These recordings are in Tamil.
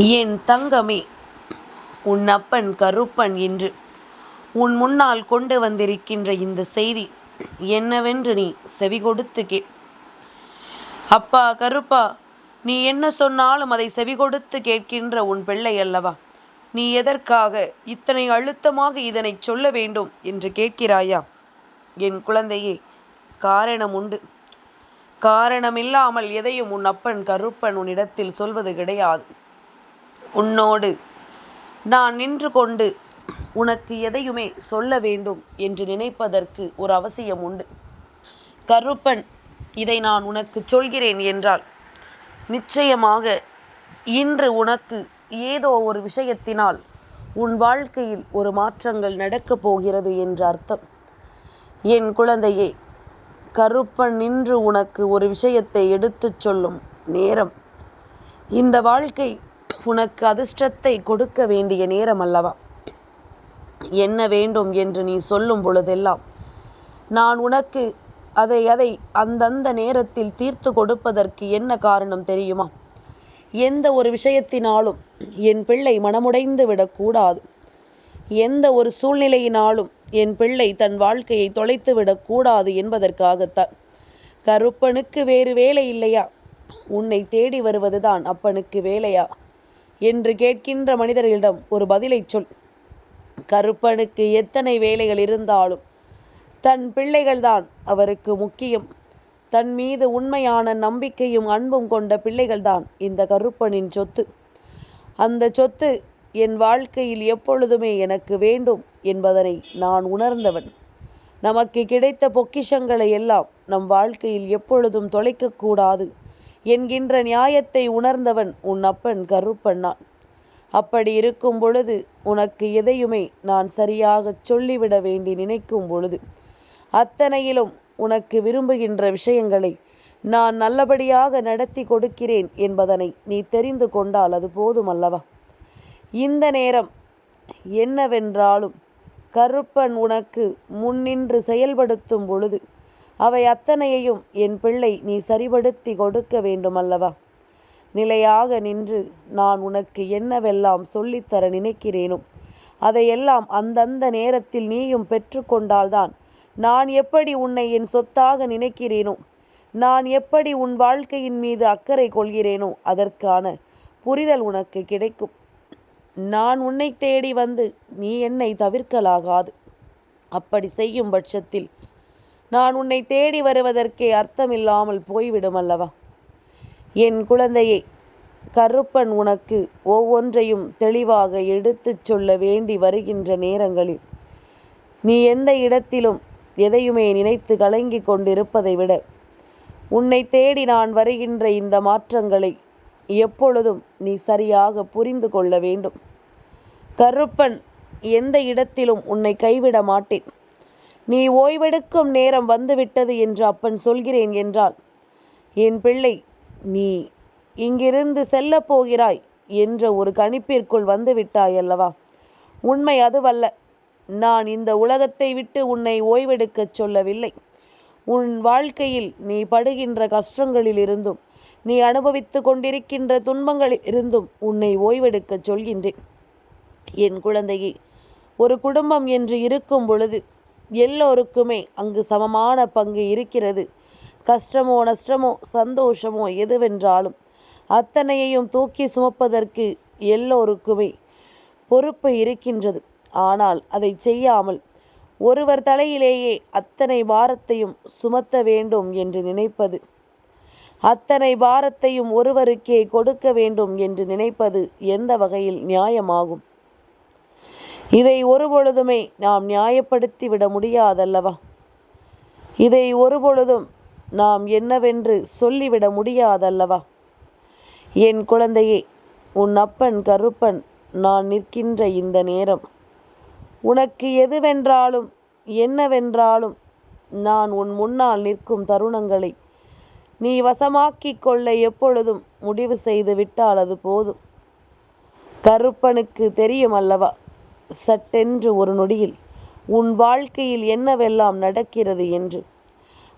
என் தங்கமே உன் அப்பன் கருப்பன் என்று உன் முன்னால் கொண்டு வந்திருக்கின்ற இந்த செய்தி என்னவென்று நீ செவி கொடுத்து கேள். அப்பா கருப்பா நீ என்ன சொன்னாலும் அதை செவி கொடுத்து கேட்கின்ற உன் பிள்ளை அல்லவா? நீ எதற்காக இத்தனை அழுத்தமாக இதனை சொல்ல வேண்டும் என்று கேட்கிறாயா? என் குழந்தையே காரணம் உண்டு. காரணமில்லாமல் எதையும் உன் அப்பன் கருப்பன் உன்னிடத்தில் சொல்வது கிடையாது. உன்னோடு. நான் நின்று கொண்டு உனக்கு எதையுமே சொல்ல வேண்டும் என்று நினைப்பதற்கு ஒரு அவசியம் உண்டு. கருப்பன் இதை நான் உனக்கு சொல்கிறேன் என்றால் நிச்சயமாக இன்று உனக்கு ஏதோ ஒரு விஷயத்தினால் உன் வாழ்க்கையில் ஒரு மாற்றங்கள் நடக்கப் போகிறது என்ற அர்த்தம். என் குழந்தையே கருப்பன் நின்று உனக்கு ஒரு விஷயத்தை எடுத்துச் சொல்லும் நேரம். இந்த வாழ்க்கை உனக்கு அதிர்ஷ்டத்தை கொடுக்க வேண்டிய நேரம் அல்லவா? என்ன வேண்டும் என்று நீ சொல்லும் பொழுதெல்லாம் நான் உனக்கு அதை அதை அந்தந்த நேரத்தில் தீர்த்து கொடுப்பதற்கு என்ன காரணம் தெரியுமா? எந்த ஒரு விஷயத்தினாலும் என் பிள்ளை மனமுடைந்து விடக்கூடாது எந்த ஒரு சூழ்நிலையினாலும் என் பிள்ளை தன் வாழ்க்கையை தொலைத்து விடக்கூடாது என்பதற்காகத்தான். கருப்பனுக்கு வேறு வேலை இல்லையா? உன்னை தேடி வருவதுதான் அப்பனுக்கு வேலையா? என்று கேட்கின்ற மனிதர்களிடம் ஒரு பதிலை சொல். கருப்பனுக்கு எத்தனை வேலைகள் இருந்தாலும் தன் பிள்ளைகள்தான் அவருக்கு முக்கியம். தன் மீது உண்மையான நம்பிக்கையும் அன்பும் கொண்ட பிள்ளைகள்தான் இந்த கருப்பனின் சொத்து. அந்த சொத்து என் வாழ்க்கையில் எப்பொழுதுமே எனக்கு வேண்டும் என்பதனை நான் உணர்ந்தவன். நமக்கு கிடைத்த பொக்கிஷங்களை எல்லாம் நம் வாழ்க்கையில் எப்பொழுதும் தொலைக்கக்கூடாது. என்கின்ற நியாயத்தை உணர்ந்தவன் உன் அப்பன் கருப்பண்ணான் அப்படி இருக்கும் பொழுது உனக்கு எதையுமே நான் சரியாகச் சொல்லிவிட வேண்டி நினைக்கும் பொழுது அத்தனையிலும் உனக்கு விரும்புகின்ற விஷயங்களை நான் நல்லபடியாக நடத்தி கொடுக்கிறேன் என்பதனை நீ தெரிந்து கொண்டால் அது போதுமல்லவா? இந்த நேரம் என்னவென்றாலும் கருப்பன் உனக்கு முன்னின்று செயல்படுத்தும் பொழுது அவை அத்தனையையும் என் பிள்ளை நீ சரிபடுத்தி கொடுக்க வேண்டுமல்லவா? நிலையாக நின்று நான் உனக்கு என்னவெல்லாம் சொல்லித்தர நினைக்கிறேனோ அதையெல்லாம் அந்தந்த நேரத்தில் நீயும் பெற்றுக்கொண்டால்தான் நான் எப்படி உன்னை என் சொத்தாக நினைக்கிறேனோ நான் எப்படி உன் வாழ்க்கையின் மீது அக்கறை கொள்கிறேனோ அதற்கான புரிதல் உனக்கு கிடைக்கும். நான் உன்னை தேடி வந்து நீ என்னை தவிர்க்கலாகாது. அப்படி செய்யும் பட்சத்தில் நான் உன்னை தேடி வருவதற்கே அர்த்தமில்லாமல் போய்விடும் அல்லவா? என் குழந்தையை கருப்பன் உனக்கு ஒவ்வொன்றையும் தெளிவாக எடுத்துச் சொல்ல வேண்டி வருகின்ற நேரங்களில் நீ எந்த இடத்திலும் எதையுமே நினைத்து கலங்கி கொண்டிருப்பதை விட உன்னை தேடி நான் வருகின்ற இந்த மாற்றங்களை எப்பொழுதும் நீ சரியாக புரிந்து கொள்ள வேண்டும். கருப்பன் எந்த இடத்திலும் உன்னை கைவிட மாட்டேன். நீ ஓய்வெடுக்கும் நேரம் வந்துவிட்டது என்று அப்பன் சொல்கிறேன் என்றால் என் பிள்ளை நீ இங்கிருந்து செல்லப் போகிறாய் என்ற ஒரு கணிப்பிற்குள் வந்து அல்லவா உண்மை அதுவல்ல. நான் இந்த உலகத்தை விட்டு உன்னை ஓய்வெடுக்கச் சொல்லவில்லை. உன் வாழ்க்கையில் நீ படுகின்ற கஷ்டங்களில் இருந்தும் நீ அனுபவித்து கொண்டிருக்கின்ற துன்பங்களில் இருந்தும் உன்னை ஓய்வெடுக்கச் சொல்கின்றேன். என் குழந்தையே ஒரு குடும்பம் என்று இருக்கும் பொழுது எல்லோருக்குமே அங்கு சமமான பங்கு இருக்கிறது. கஷ்டமோ நஷ்டமோ சந்தோஷமோ எதுவென்றாலும் அத்தனையையும் தூக்கி சுமப்பதற்கு எல்லோருக்குமே பொறுப்பு இருக்கின்றது. ஆனால் அதை செய்யாமல் ஒருவர் தலையிலேயே அத்தனை பாரத்தையும் சுமத்த வேண்டும் என்று நினைப்பது அத்தனை பாரத்தையும் ஒருவருக்கே கொடுக்க வேண்டும் என்று நினைப்பது எந்த வகையில் நியாயமாகும்? இதை ஒருபொழுதுமே நாம் நியாயப்படுத்தி விட முடியாதல்லவா? இதை ஒருபொழுதும் நாம் என்னவென்று சொல்லிவிட முடியாதல்லவா? என் குழந்தையே உன் அப்பன் கருப்பன் நான் நிற்கின்ற இந்த நேரம். உனக்கு எதுவென்றாலும் என்னவென்றாலும் நான் உன் முன்னால் நிற்கும் தருணங்களை நீ வசமாக்கிக் கொள்ள எப்பொழுதும் முடிவு செய்து விட்டால் அது போதும். கருப்பனுக்கு தெரியும் அல்லவா? சட்டென்று ஒரு நொடியில் உன் வாழ்க்கையில் என்னவெல்லாம் நடக்கிறது என்று?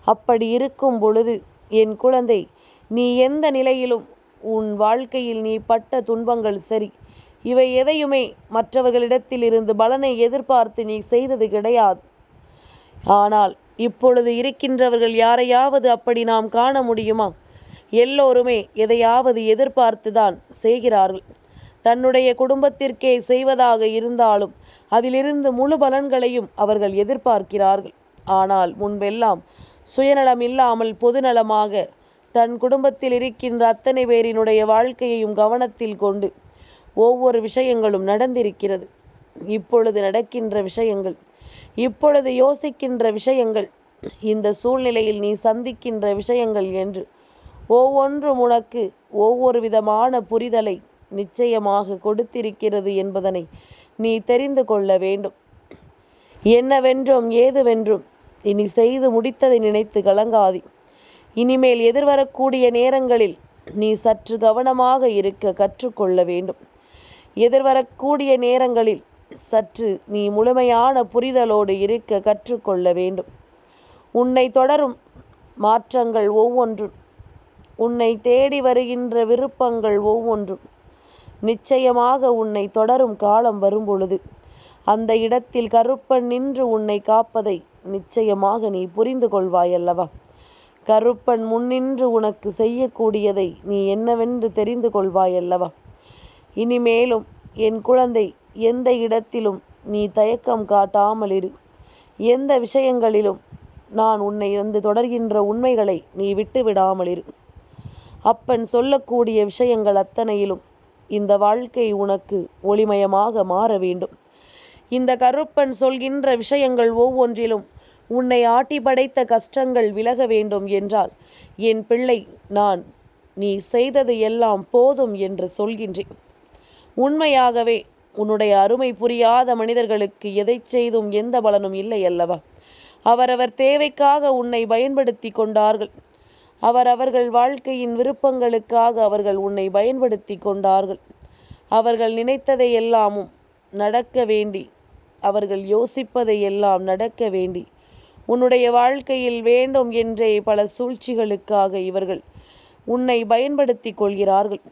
அப்படி இருக்கும் பொழுது என் குழந்தை நீ எந்த நிலையிலும் உன் வாழ்க்கையில் நீ பட்ட துன்பங்கள் சரி. இவை எதையுமே மற்றவர்களிடத்தில் இருந்து பலனை எதிர்பார்த்து நீ செய்தது கிடையாது. ஆனால் இப்பொழுது இருக்கின்றவர்கள் யாரையாவது அப்படி நாம் காண முடியுமா? எல்லோருமே எதையாவது எதிர்பார்த்துதான் செய்கிறார்கள். தன்னுடைய குடும்பத்திற்கே செய்வதாக இருந்தாலும் அதிலிருந்து முழு பலன்களையும் அவர்கள் எதிர்பார்க்கிறார்கள். ஆனால் முன்பெல்லாம் சுயநலம் இல்லாமல் பொதுநலமாக தன் குடும்பத்தில் இருக்கின்ற அத்தனை பேரினுடைய வாழ்க்கையையும் கவனத்தில் கொண்டு ஒவ்வொரு விஷயங்களும் நடந்திருக்கிறது. இப்பொழுது நடக்கின்ற விஷயங்கள் இப்பொழுது யோசிக்கின்ற விஷயங்கள் இந்த சூழ்நிலையில் நீ சந்திக்கின்ற விஷயங்கள் என்று ஒவ்வொன்றும் உனக்கு ஒவ்வொரு விதமான புரிதலை நிச்சயமாக கொடுத்திருக்கிறது என்பதனை நீ தெரிந்து கொள்ள வேண்டும். என்னவென்றும் ஏதுவென்றும் இனி செய்து முடித்ததை நினைத்து கலங்காதி. இனிமேல் எதிர்வரக்கூடிய நேரங்களில் நீ சற்று கவனமாக இருக்க கற்றுக்கொள்ள வேண்டும். எதிர்வரக்கூடிய நேரங்களில் சற்று நீ முழுமையான புரிதலோடு இருக்க கற்றுக்கொள்ள வேண்டும். உன்னை தொடரும் மாற்றங்கள் ஒவ்வொன்றும். உன்னை தேடி வருகின்ற விருப்பங்கள் ஒவ்வொன்றும். நிச்சயமாக உன்னை தொடரும் காலம் வரும்பொழுது. அந்த இடத்தில் கருப்பன் நின்று உன்னை காப்பதை நிச்சயமாக நீ புரிந்து கொள்வாய் அல்லவா கருப்பன் முன்னின்று உனக்கு செய்யக்கூடியதை நீ என்னவென்று தெரிந்து கொள்வாயல்லவா? இனிமேலும் என் குழந்தை எந்த இடத்திலும் நீ தயக்கம் காட்டாமல் இரு. எந்த விஷயங்களிலும் நான் உன்னை வந்து தொடர்கின்ற உண்மைகளை நீ விட்டு விடாமல் இரு. அப்பன் சொல்லக்கூடிய விஷயங்கள் அத்தனையிலும் இந்த வாழ்க்கை உனக்கு ஒளிமயமாக மாற வேண்டும். இந்த கருப்பன் சொல்கின்ற விஷயங்கள் ஒவ்வொன்றிலும் உன்னை ஆட்டி படைத்த கஷ்டங்கள் விலக வேண்டும் என்றால் என் பிள்ளை நான் நீ செய்தது எல்லாம் போதும் என்று சொல்கின்றேன். உண்மையாகவே உன்னுடைய அருமை புரியாத மனிதர்களுக்கு எதை செய்தும் எந்த பலனும் இல்லை அல்லவா? அவரவர் தேவைக்காக உன்னை பயன்படுத்தி கொண்டார்கள். அவர் அவர்கள் வாழ்க்கையின் விருப்பங்களுக்காக அவர்கள் உன்னை பயன்படுத்தி கொண்டார்கள். அவர்கள் நினைத்ததை எல்லாமும் நடக்க வேண்டி அவர்கள் யோசிப்பதை எல்லாம் நடக்க வேண்டி உன்னுடைய வாழ்க்கையில் வேண்டும் என்றே பல சூழ்ச்சிகளுக்காக இவர்கள் உன்னை பயன்படுத்தி கொள்கிறார்கள்.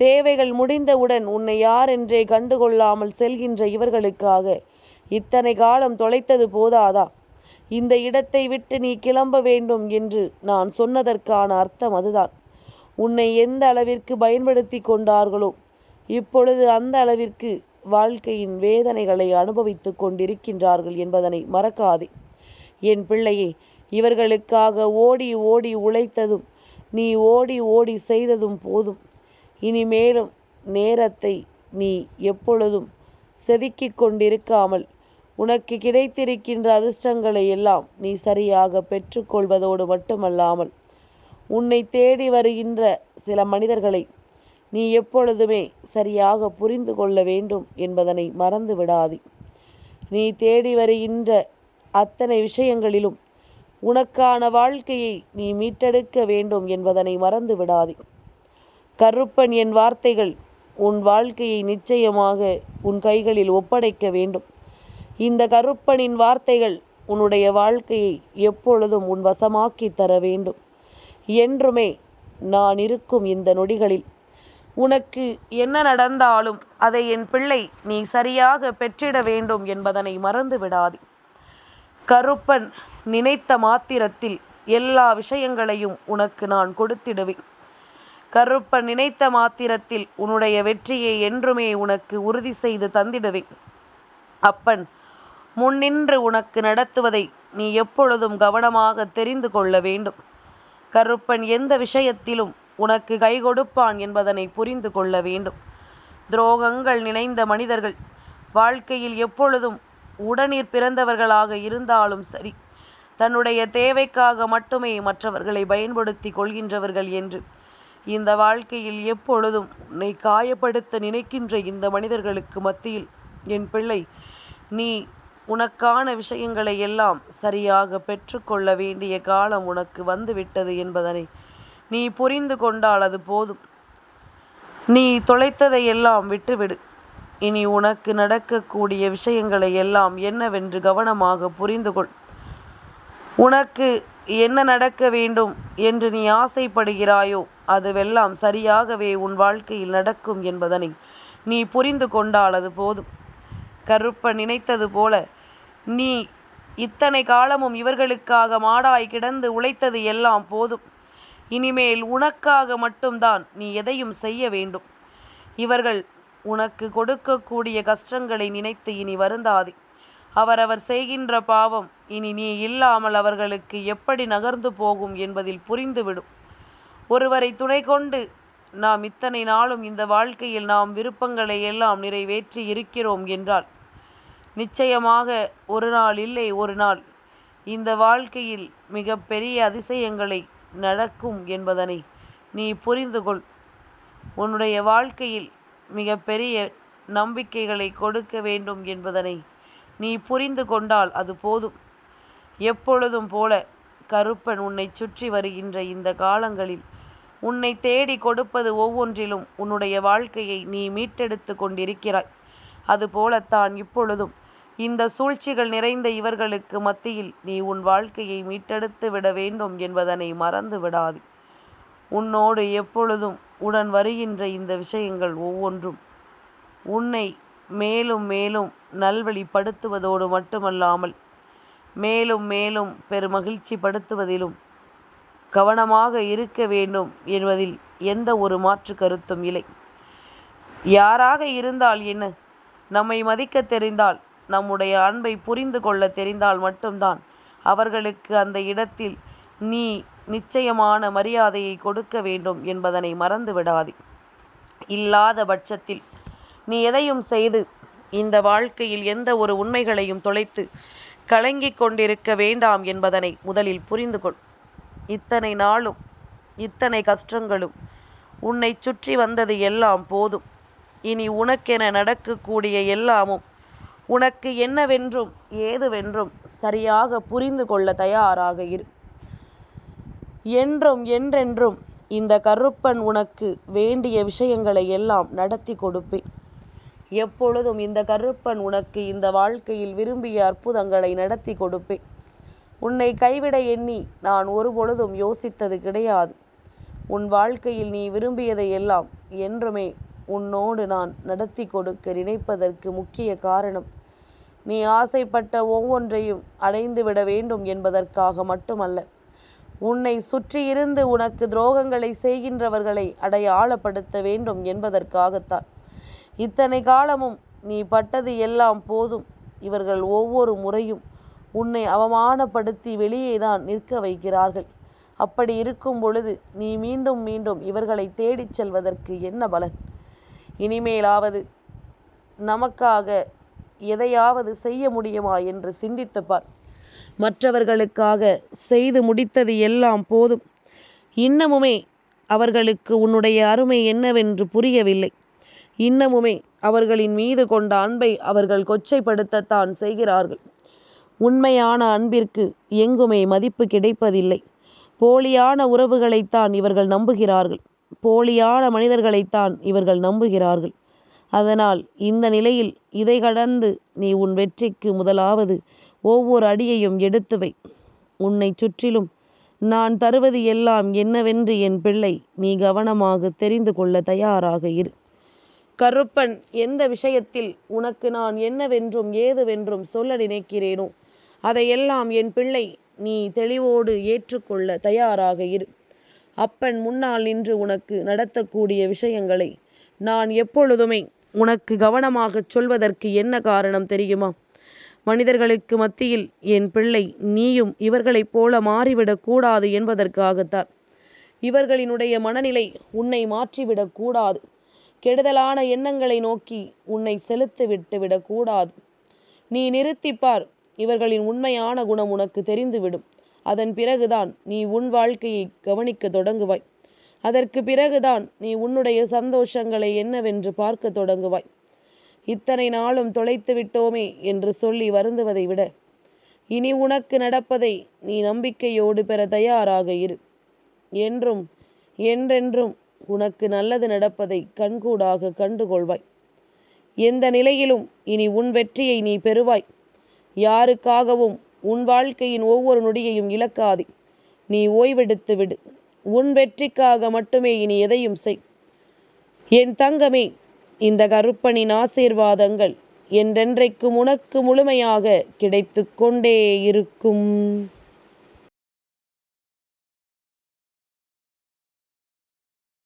தேவைகள் முடிந்தவுடன் உன்னை யார் என்றே கண்டுகொள்ளாமல் செல்கின்ற இவர்களுக்காக இத்தனை காலம் தொலைத்தது போதாதா? இந்த இடத்தை விட்டு நீ கிளம்ப வேண்டும் என்று நான் சொன்னதற்கான அர்த்தம் அதுதான். உன்னை எந்த அளவிற்கு பயன்படுத்தி கொண்டார்களோ இப்பொழுது அந்த அளவிற்கு வாழ்க்கையின் வேதனைகளை அனுபவித்து கொண்டிருக்கின்றார்கள் என்பதனை மறக்காதே. என் பிள்ளையே இவர்களுக்காக ஓடி ஓடி உழைத்ததும் நீ ஓடி ஓடி செய்ததும் போதும். இனிமேலும் நேரத்தை நீ எப்பொழுதும் செதுக்கிக் கொண்டிருக்காமல் உனக்கு கிடைத்திருக்கின்ற அதிர்ஷ்டங்களை எல்லாம் நீ சரியாக பெற்றுக்கொள்வதோடு மட்டுமல்லாமல் உன்னை தேடி வருகின்ற சில மனிதர்களை நீ எப்பொழுதுமே சரியாக புரிந்து கொள்ள வேண்டும் என்பதனை மறந்து விடாதே. நீ தேடி வருகின்ற அத்தனை விஷயங்களிலும் உனக்கான வாழ்க்கையை நீ மீட்டெடுக்க வேண்டும் என்பதனை மறந்து விடாதே. கருப்பன் என் வார்த்தைகள் உன் வாழ்க்கையை நிச்சயமாக உன் கைகளில் ஒப்படைக்க வேண்டும். இந்த கருப்பனின் வார்த்தைகள் உன்னுடைய வாழ்க்கையை எப்பொழுதும் உன் வசமாக்கி தர வேண்டும். என்றுமே நான் இருக்கும் இந்த நொடிகளில். உனக்கு என்ன நடந்தாலும் அதை என் பிள்ளை நீ சரியாக பெற்றிட வேண்டும் என்பதனை மறந்து விடாதே. கருப்பன் நினைத்த மாத்திரத்தில் எல்லா விஷயங்களையும் உனக்கு நான் கொடுத்திடுவேன். கருப்பன் நினைத்த மாத்திரத்தில் உன்னுடைய வெற்றியை என்றுமே உனக்கு உறுதி செய்து தந்திடுவேன். அப்பன் முன்னின்று உனக்கு நடத்துவதை நீ எப்பொழுதும் கவனமாக தெரிந்து கொள்ள வேண்டும். கருப்பன் எந்த விஷயத்திலும் உனக்கு கை கொடுப்பான் என்பதனை புரிந்து கொள்ள வேண்டும். துரோகங்கள் நினைந்த மனிதர்கள் வாழ்க்கையில் எப்பொழுதும் உடனீர் பிறந்தவர்களாக இருந்தாலும் சரி தன்னுடைய தேவைக்காக மட்டுமே மற்றவர்களை பயன்படுத்தி கொள்கின்றவர்கள் என்று இந்த வாழ்க்கையில் எப்பொழுதும் உன்னை காயப்படுத்த நினைக்கின்ற இந்த மனிதர்களுக்கு மத்தியில் என் பிள்ளை நீ உனக்கான விஷயங்களை எல்லாம் சரியாக பெற்றுக்கொள்ள வேண்டிய காலம் உனக்கு வந்துவிட்டது என்பதனை நீ புரிந்து கொண்டால் அது போதும். நீ தொலைத்ததை எல்லாம் விட்டுவிடு. இனி உனக்கு நடக்கக்கூடிய விஷயங்களை எல்லாம் என்னவென்று கவனமாக புரிந்து கொள். உனக்கு என்ன நடக்க வேண்டும் என்று நீ ஆசைப்படுகிறாயோ அதுவெல்லாம் சரியாகவே உன் வாழ்க்கையில் நடக்கும் என்பதனை நீ புரிந்து கொண்டால் அது போதும். கருப்ப நினைத்தது போல நீ இத்தனை காலமும் இவர்களுக்காக மாடாய் கிடந்து உழைத்தது எல்லாம் போதும். இனிமேல் உனக்காக மட்டும்தான் நீ எதையும் செய்ய வேண்டும். இவர்கள் உனக்கு கொடுக்கக்கூடிய கஷ்டங்களை நினைத்து இனி வருந்தாதே. அவரவர் செய்கின்ற பாவம் இனி நீ இல்லாமல் அவர்களுக்கு எப்படி நகர்ந்து போகும் என்பதில் புரிந்துவிடும். ஒருவரை துணை கொண்டு நாம் இத்தனை நாளும் இந்த வாழ்க்கையில் நாம் விருப்பங்களை எல்லாம் நிறைவேற்றி இருக்கிறோம் என்றால் நிச்சயமாக ஒரு நாள் இல்லை ஒரு நாள். இந்த வாழ்க்கையில் மிக பெரிய அதிசயங்களை நடக்கும் என்பதனை நீ புரிந்து கொள். உன்னுடைய வாழ்க்கையில் மிக பெரிய நம்பிக்கைகளை கொடுக்க வேண்டும் என்பதனை நீ புரிந்து கொண்டால் அது போதும். எப்பொழுதும் போல கருப்பன் உன்னை சுற்றி வருகின்ற இந்த காலங்களில் உன்னை தேடி கொடுப்பது ஒவ்வொன்றிலும் உன்னுடைய வாழ்க்கையை நீ மீட்டெடுத்து கொண்டிருக்கிறாய். அதுபோலத்தான் இப்பொழுதும். இந்த சூழ்ச்சிகள் நிறைந்த இவர்களுக்கு மத்தியில் நீ உன் வாழ்க்கையை மீட்டெடுத்து விட வேண்டும் என்பதனை மறந்து விடாது. உன்னோடு எப்பொழுதும் உடன் வருகின்ற இந்த விஷயங்கள் ஒவ்வொன்றும் உன்னை மேலும் மேலும் நல்வழிப்படுத்துவதோடு மட்டுமல்லாமல் மேலும் மேலும் பெருமகிழ்ச்சி படுத்துவதிலும் கவனமாக இருக்க வேண்டும் என்பதில் எந்த ஒரு மாற்று கருத்தும் இல்லை. யாராக இருந்தால் என்ன? நம்மை மதிக்க தெரிந்தால் நம்முடைய அன்பை புரிந்து கொள்ள தெரிந்தால் மட்டும்தான் அவர்களுக்கு அந்த இடத்தில் நீ நிச்சயமான மரியாதையை கொடுக்க வேண்டும் என்பதனை மறந்து விடாதே. இல்லாத பட்சத்தில் நீ எதையும் செய்து இந்த வாழ்க்கையில் எந்த ஒரு உண்மைகளையும் தொலைத்து கலங்கிக் கொண்டிருக்க வேண்டாம் என்பதனை முதலில் புரிந்து கொள். இத்தனை நாளும் இத்தனை கஷ்டங்களும் உன்னை சுற்றி வந்தது எல்லாம் போதும். இனி உனக்கென நடக்கக்கூடிய எல்லாமும் உனக்கு என்னவென்றும் ஏதுவென்றும் சரியாக புரிந்து கொள்ள தயாராக இரு. என்றும் என்றென்றும் இந்த கருப்பன் உனக்கு வேண்டிய விஷயங்களை எல்லாம் நடத்தி கொடுப்பேன். எப்பொழுதும் இந்த கருப்பன் உனக்கு இந்த வாழ்க்கையில் விரும்பிய அற்புதங்களை நடத்தி கொடுப்பேன். உன்னை கைவிட எண்ணி நான் ஒருபொழுதும் யோசித்தது கிடையாது. உன் வாழ்க்கையில் நீ விரும்பியதை எல்லாம் என்றுமே உன்னோடு நான் நடத்தி கொடுக்க நினைப்பதற்கு முக்கிய காரணம் நீ ஆசைப்பட்ட ஒவ்வொன்றையும் அடைந்துவிட வேண்டும் என்பதற்காக மட்டுமல்ல உன்னை சுற்றியிருந்து உனக்கு துரோகங்களை செய்கின்றவர்களை அடையாளப்படுத்த வேண்டும் என்பதற்காகத்தான். இத்தனை காலமும் நீ பட்டது எல்லாம் போதும். இவர்கள் ஒவ்வொரு முறையும் உன்னை அவமானப்படுத்தி வெளியே தான் நிற்க வைக்கிறார்கள். அப்படி இருக்கும் பொழுது நீ மீண்டும் மீண்டும் இவர்களை தேடிச் செல்வதற்கு என்ன பலன்? இனிமேலாவது நமக்காக எதையாவது செய்ய முடியுமா என்று சிந்தித்துப்பார். மற்றவர்களுக்காக செய்து முடித்தது எல்லாம் போதும். இன்னமுமே அவர்களுக்கு உன்னுடைய அருமை என்னவென்று புரியவில்லை. இன்னமுமே அவர்களின் மீது கொண்ட அன்பை அவர்கள் கொச்சைப்படுத்தத்தான் செய்கிறார்கள். உண்மையான அன்பிற்கு எங்குமே மதிப்பு கிடைப்பதில்லை. போலியான உறவுகளைத்தான் இவர்கள் நம்புகிறார்கள். போலியான மனிதர்களைத்தான் இவர்கள் நம்புகிறார்கள். அதனால் இந்த நிலையில் இதை கடந்து நீ உன் வெற்றிக்கு முதலாவது ஒவ்வொரு அடியையும் எடுத்து வை. உன்னை சுற்றிலும் நான் தருவது எல்லாம் என்னவென்று என் பிள்ளை நீ கவனமாக தெரிந்து கொள்ள தயாராக இரு. கருப்பன் எந்த விஷயத்தில் உனக்கு நான் என்னவென்றும் ஏதுவென்றும் சொல்ல நினைக்கிறேனோ அதையெல்லாம் என் பிள்ளை நீ தெளிவோடு ஏற்றுக்கொள்ள தயாராக இரு. அப்பன் முன்னால் நின்று உனக்கு நடத்தக்கூடிய விஷயங்களை நான் எப்பொழுதுமே உனக்கு கவனமாகச் சொல்வதற்கு என்ன காரணம் தெரியுமா? மனிதர்களுக்கு மத்தியில் என் பிள்ளை நீயும் இவர்களைப் போல மாறிவிடக்கூடாது என்பதற்காகத்தான். இவர்களினுடைய மனநிலை உன்னை மாற்றிவிடக்கூடாது கெடுதலான எண்ணங்களை நோக்கி உன்னை செலுத்து விட்டு விடக்கூடாது நீ நிறுத்திப்பார் இவர்களின் உண்மையான குணம் உனக்கு தெரிந்துவிடும். அதன் பிறகுதான் நீ உன் வாழ்க்கையை கவனிக்க தொடங்குவாய். அதற்கு பிறகுதான் நீ உன்னுடைய சந்தோஷங்களை என்னவென்று பார்க்க தொடங்குவாய். இத்தனை நாளும் தொலைத்து விட்டோமே என்று சொல்லி வருந்துவதை விட இனி உனக்கு நடப்பதை நீ நம்பிக்கையோடு பெற தயாராக இரு. என்றும் என்றென்றும் உனக்கு நல்லது நடப்பதை கண்கூடாக கண்டுகொள்வாய். எந்த நிலையிலும் இனி உன் வெற்றியை நீ பெறுவாய். யாருக்காகவும் உன் வாழ்க்கையின் ஒவ்வொரு நொடியையும் இழக்காதே. நீ ஓய்வெடுத்து விடு. உன் வெற்றிக்காக மட்டுமே இனி எதையும் செய். என் தங்கமே இந்த கருப்பனின் ஆசீர்வாதங்கள் என்றென்றைக்கும் உனக்கு முழுமையாக கிடைத்து கொண்டே இருக்கும்.